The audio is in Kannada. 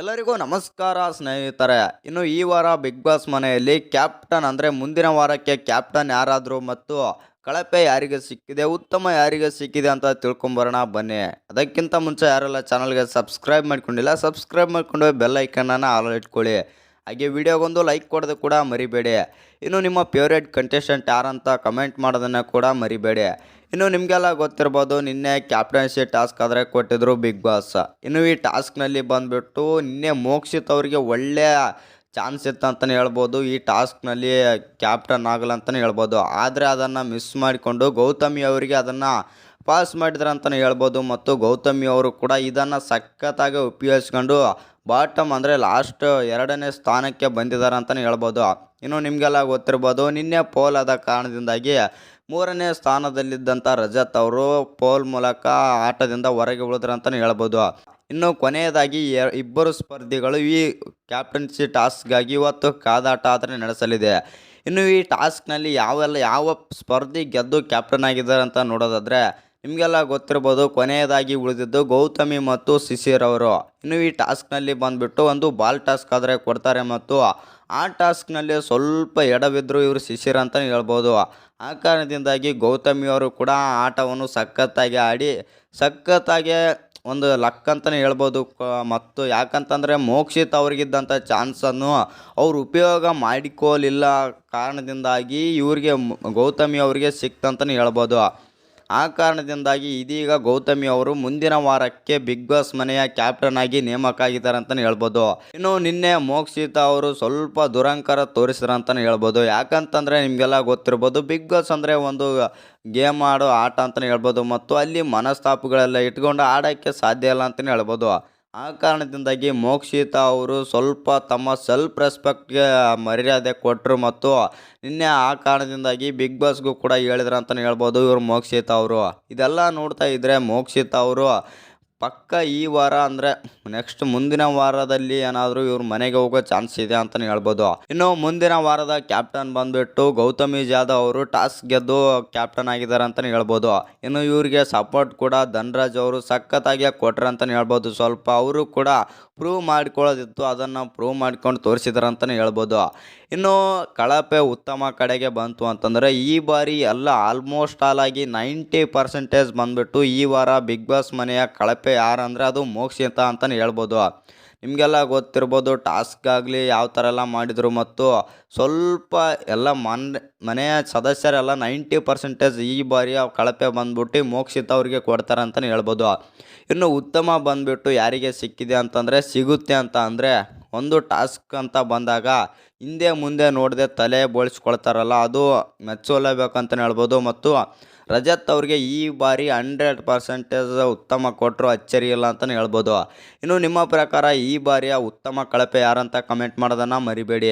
ಎಲ್ಲರಿಗೂ ನಮಸ್ಕಾರ ಸ್ನೇಹಿತರೆ. ಇನ್ನು ಈ ವಾರ ಬಿಗ್ ಬಾಸ್ ಮನೆಯಲ್ಲಿ ಕ್ಯಾಪ್ಟನ್ ಅಂದರೆ ಮುಂದಿನ ವಾರಕ್ಕೆ ಕ್ಯಾಪ್ಟನ್ ಯಾರಾದರೂ ಮತ್ತು ಕಳಪೆ ಯಾರಿಗೆ ಸಿಕ್ಕಿದೆ, ಉತ್ತಮ ಯಾರಿಗೆ ಸಿಕ್ಕಿದೆ ಅಂತ ತಿಳ್ಕೊಂಬರೋಣ ಬನ್ನಿ. ಅದಕ್ಕಿಂತ ಮುಂಚೆ ಯಾರೆಲ್ಲ ಚಾನಲ್ಗೆ ಸಬ್ಸ್ಕ್ರೈಬ್ ಮಾಡ್ಕೊಂಡಿಲ್ಲ ಸಬ್ಸ್ಕ್ರೈಬ್ ಮಾಡ್ಕೊಂಡು ಬೆಲ್ ಐಕನನ್ನು ಆಲ್ ಇಟ್ಕೊಳ್ಳಿ. ಹಾಗೆ ವಿಡಿಯೋಗೊಂದು ಲೈಕ್ ಕೊಡೋದು ಕೂಡ ಮರಿಬೇಡಿ. ಇನ್ನು ನಿಮ್ಮ ಫೇವ್ರೇಟ್ ಕಂಟೆಸ್ಟೆಂಟ್ ಯಾರಂತ ಕಮೆಂಟ್ ಮಾಡೋದನ್ನು ಕೂಡ ಮರಿಬೇಡಿ. ಇನ್ನು ನಿಮಗೆಲ್ಲ ಗೊತ್ತಿರ್ಬೋದು, ನಿನ್ನೆ ಕ್ಯಾಪ್ಟನ್ಸಿ ಟಾಸ್ಕ್ ಆದರೆ ಕೊಟ್ಟಿದ್ರು ಬಿಗ್ ಬಾಸ್ ಇನ್ನು ಈ ಟಾಸ್ಕ್ನಲ್ಲಿ ಬಂದುಬಿಟ್ಟು ನಿನ್ನೆ ಮೋಕ್ಷಿತ್ ಅವರಿಗೆ ಒಳ್ಳೆಯ ಚಾನ್ಸ್ ಇತ್ತು ಅಂತಲೇ ಹೇಳ್ಬೋದು. ಈ ಟಾಸ್ಕ್ನಲ್ಲಿ ಕ್ಯಾಪ್ಟನ್ ಆಗಲ್ಲ ಅಂತಲೇ ಹೇಳ್ಬೋದು. ಆದರೆ ಅದನ್ನು ಮಿಸ್ ಮಾಡಿಕೊಂಡು ಗೌತಮಿ ಅವರಿಗೆ ಅದನ್ನು ಪಾಸ್ ಮಾಡಿದ್ರು ಅಂತಲೇ ಹೇಳ್ಬೋದು. ಮತ್ತು ಗೌತಮಿ ಅವರು ಕೂಡ ಇದನ್ನು ಸಖತ್ತಾಗಿ ಉಪಯೋಗಿಸ್ಕೊಂಡು ಬಾಟಮ್ ಅಂದರೆ ಲಾಸ್ಟ್ ಎರಡನೇ ಸ್ಥಾನಕ್ಕೆ ಬಂದಿದ್ದಾರೆ ಅಂತಲೇ ಹೇಳ್ಬೋದು. ಇನ್ನು ನಿಮಗೆಲ್ಲ ಗೊತ್ತಿರ್ಬೋದು, ನಿನ್ನೆ ಪೋಲ್ ಆದ ಕಾರಣದಿಂದಾಗಿ ಮೂರನೇ ಸ್ಥಾನದಲ್ಲಿದ್ದಂಥ ರಜತ್ ಅವರು ಪೋಲ್ ಮೂಲಕ ಆಟದಿಂದ ಹೊರಗೆ ಉಳಿದ್ರು ಅಂತಲೇ ಹೇಳ್ಬೋದು. ಇನ್ನು ಕೊನೆಯದಾಗಿ ಇಬ್ಬರು ಸ್ಪರ್ಧಿಗಳು ಈ ಕ್ಯಾಪ್ಟನ್ಸಿ ಟಾಸ್ಕ್ಗಾಗಿ ಇವತ್ತು ಕಾದಾಟ ಆದರೆ ನಡೆಸಲಿದೆ. ಇನ್ನು ಈ ಟಾಸ್ಕ್ನಲ್ಲಿ ಯಾವೆಲ್ಲ, ಯಾವ ಸ್ಪರ್ಧಿ ಗೆದ್ದು ಕ್ಯಾಪ್ಟನ್ ಆಗಿದ್ದಾರೆ ಅಂತ ನೋಡೋದಾದರೆ ನಿಮಗೆಲ್ಲ ಗೊತ್ತಿರ್ಬೋದು, ಕೊನೆಯದಾಗಿ ಉಳಿದಿದ್ದು ಗೌತಮಿ ಮತ್ತು ಶಿಶಿರ್ ಅವರು ಇನ್ನು ಈ ಟಾಸ್ಕ್ನಲ್ಲಿ ಬಂದುಬಿಟ್ಟು ಒಂದು ಬಾಲ್ ಟಾಸ್ಕ್ ಆದರೆ ಕೊಡ್ತಾರೆ ಮತ್ತು ಆ ಟಾಸ್ಕ್ನಲ್ಲಿ ಸ್ವಲ್ಪ ಎಡವಿದ್ರು ಇವರು ಶಿಶಿರ್ ಅಂತಲೇ ಹೇಳ್ಬೋದು. ಆ ಕಾರಣದಿಂದಾಗಿ ಗೌತಮಿಯವರು ಕೂಡ ಆಟವನ್ನು ಸಖತ್ತಾಗಿ ಆಡಿ, ಸಖತ್ತಾಗಿ ಒಂದು ಲಕ್ ಅಂತಲೇ ಹೇಳ್ಬೋದು. ಮತ್ತು ಯಾಕಂತಂದರೆ ಮೋಕ್ಷಿತ್ ಅವ್ರಿಗಿದ್ದಂಥ ಚಾನ್ಸನ್ನು ಅವ್ರು ಉಪಯೋಗ ಮಾಡಿಕೊಳ್ಳಿಲ್ಲ ಕಾರಣದಿಂದಾಗಿ ಇವ್ರಿಗೆ ಗೌತಮಿ ಅವರಿಗೆ ಸಿಕ್ತಂತಲೇ ಹೇಳ್ಬೋದು. ಆ ಕಾರಣದಿಂದಾಗಿ ಇದೀಗ ಗೌತಮಿ ಅವರು ಮುಂದಿನ ವಾರಕ್ಕೆ ಬಿಗ್ ಬಾಸ್ ಮನೆಯ ಕ್ಯಾಪ್ಟನ್ ಆಗಿ ನೇಮಕ ಆಗಿದ್ದಾರೆ ಅಂತಲೇ ಹೇಳ್ಬೋದು. ಇನ್ನು ನಿನ್ನೆ ಮೋಕ್ಷಿತ ಅವರು ಸ್ವಲ್ಪ ದುರಂಕಾರ ತೋರಿಸಿದ್ರು ಅಂತಲೇ ಹೇಳ್ಬೋದು. ಯಾಕಂತಂದರೆ ನಿಮಗೆಲ್ಲ ಗೊತ್ತಿರ್ಬೋದು, ಬಿಗ್ ಬಾಸ್ ಅಂದರೆ ಒಂದು ಗೇಮ್ ಆಡೋ ಆಟ ಅಂತಲೇ ಹೇಳ್ಬೋದು. ಮತ್ತು ಅಲ್ಲಿ ಮನಸ್ತಾಪಗಳೆಲ್ಲ ಇಟ್ಕೊಂಡು ಆಡೋಕ್ಕೆ ಸಾಧ್ಯ ಇಲ್ಲ ಅಂತಲೇ ಹೇಳ್ಬೋದು. ಆ ಕಾರಣದಿಂದಾಗಿ ಮೋಕ್ಷಿತ ಅವರು ಸ್ವಲ್ಪ ತಮ್ಮ ಸೆಲ್ಫ್ ರೆಸ್ಪೆಕ್ಟ್ಗೆ ಮರ್ಯಾದೆ ಕೊಟ್ಟರು ಮತ್ತು ನಿನ್ನೆ ಆ ಕಾರಣದಿಂದಾಗಿ ಬಿಗ್ ಬಾಸ್ಗೂ ಕೂಡ ಹೇಳಿದ್ರು ಅಂತಲೇ ಹೇಳ್ಬೋದು ಇವರು ಮೋಕ್ಷಿತ ಅವರು. ಇದೆಲ್ಲ ನೋಡ್ತಾ ಇದ್ದರೆ ಮೋಕ್ಷಿತ ಅವರು ಪಕ್ಕ ಈ ವಾರ ಅಂದರೆ ನೆಕ್ಸ್ಟ್ ಮುಂದಿನ ವಾರದಲ್ಲಿ ಏನಾದರೂ ಇವ್ರ ಮನೆಗೆ ಹೋಗೋ ಚಾನ್ಸ್ ಇದೆ ಅಂತಲೇ ಹೇಳ್ಬೋದು. ಇನ್ನು ಮುಂದಿನ ವಾರದ ಕ್ಯಾಪ್ಟನ್ ಬಂದ್ಬಿಟ್ಟು ಗೌತಮಿ ಜಾಧವ್ ಅವರು ಟಾಸ್ ಗೆದ್ದು ಕ್ಯಾಪ್ಟನ್ ಆಗಿದ್ದಾರೆ ಅಂತಲೇ ಹೇಳ್ಬೋದು. ಇನ್ನು ಇವರಿಗೆ ಸಪೋರ್ಟ್ ಕೂಡ ಧನ್ರಾಜ್ ಅವರು ಸಖತ್ತಾಗಿ ಕೊಟ್ರು ಅಂತಲೇ ಹೇಳ್ಬೋದು. ಸ್ವಲ್ಪ ಅವರು ಕೂಡ ಪ್ರೂವ್ ಮಾಡ್ಕೊಳ್ಳೋದಿತ್ತು, ಅದನ್ನು ಪ್ರೂವ್ ಮಾಡ್ಕೊಂಡು ತೋರಿಸಿದಾರೆ ಅಂತಲೇ ಹೇಳ್ಬೋದು. ಇನ್ನು ಕಳಪೆ ಉತ್ತಮ ಕಡೆಗೆ ಬಂತು ಅಂತಂದರೆ ಈ ಬಾರಿ ಎಲ್ಲ ಆಲ್ಮೋಸ್ಟ್ ಆಲ್ ಆಗಿ ನೈಂಟಿ ಪರ್ಸೆಂಟೇಜ್ ಬಂದ್ಬಿಟ್ಟು ಈ ವಾರ ಬಿಗ್ ಬಾಸ್ ಮನೆಯ ಕಳಪೆ ಯಾರಂದರೆ ಅದು ಮೋಕ್ಷಿತ ಅಂತಲೇ ಹೇಳ್ಬೋದು. ನಿಮಗೆಲ್ಲ ಗೊತ್ತಿರ್ಬೋದು, ಟಾಸ್ಕ್ ಆಗಲಿ ಯಾವ ಥರ ಎಲ್ಲ ಮಾಡಿದರು ಮತ್ತು ಸ್ವಲ್ಪ ಎಲ್ಲ ಮನ್, ಮನೆಯ ಸದಸ್ಯರೆಲ್ಲ ನೈಂಟಿ ಪರ್ಸೆಂಟೇಜ್ ಈ ಬಾರಿ ಕಳಪೆ ಬಂದ್ಬಿಟ್ಟು ಮೋಕ್ಷಿತ ಅವ್ರಿಗೆ ಕೊಡ್ತಾರೆ ಅಂತಲೇ ಹೇಳ್ಬೋದು. ಇನ್ನು ಉತ್ತಮ ಬಂದುಬಿಟ್ಟು ಯಾರಿಗೆ ಸಿಕ್ಕಿದೆ ಅಂತಂದರೆ ಸಿಗುತ್ತೆ ಅಂತ ಅಂದರೆ ಒಂದು ಟಾಸ್ಕ್ ಅಂತ ಬಂದಾಗ ಹಿಂದೆ ಮುಂದೆ ನೋಡದೆ ತಲೆ ಬೋಳಿಸ್ಕೊಳ್ತಾರಲ್ಲ, ಅದು ಮೆಚ್ಚಲೇಬೇಕಂತಲೇ ಹೇಳ್ಬೋದು. ಮತ್ತು ರಜತ್ ಅವರಿಗೆ ಈ ಬಾರಿ ಹಂಡ್ರೆಡ್ ಪರ್ಸೆಂಟೇಜ್ ಉತ್ತಮ ಕೊಟ್ಟರು, ಅಚ್ಚರಿ ಇಲ್ಲ ಅಂತಲೇ ಹೇಳ್ಬೋದು. ಇನ್ನು ನಿಮ್ಮ ಪ್ರಕಾರ ಈ ಬಾರಿಯ ಉತ್ತಮ ಕಳಪೆ ಯಾರಂತ ಕಮೆಂಟ್ ಮಾಡೋದನ್ನು ಮರಿಬೇಡಿ.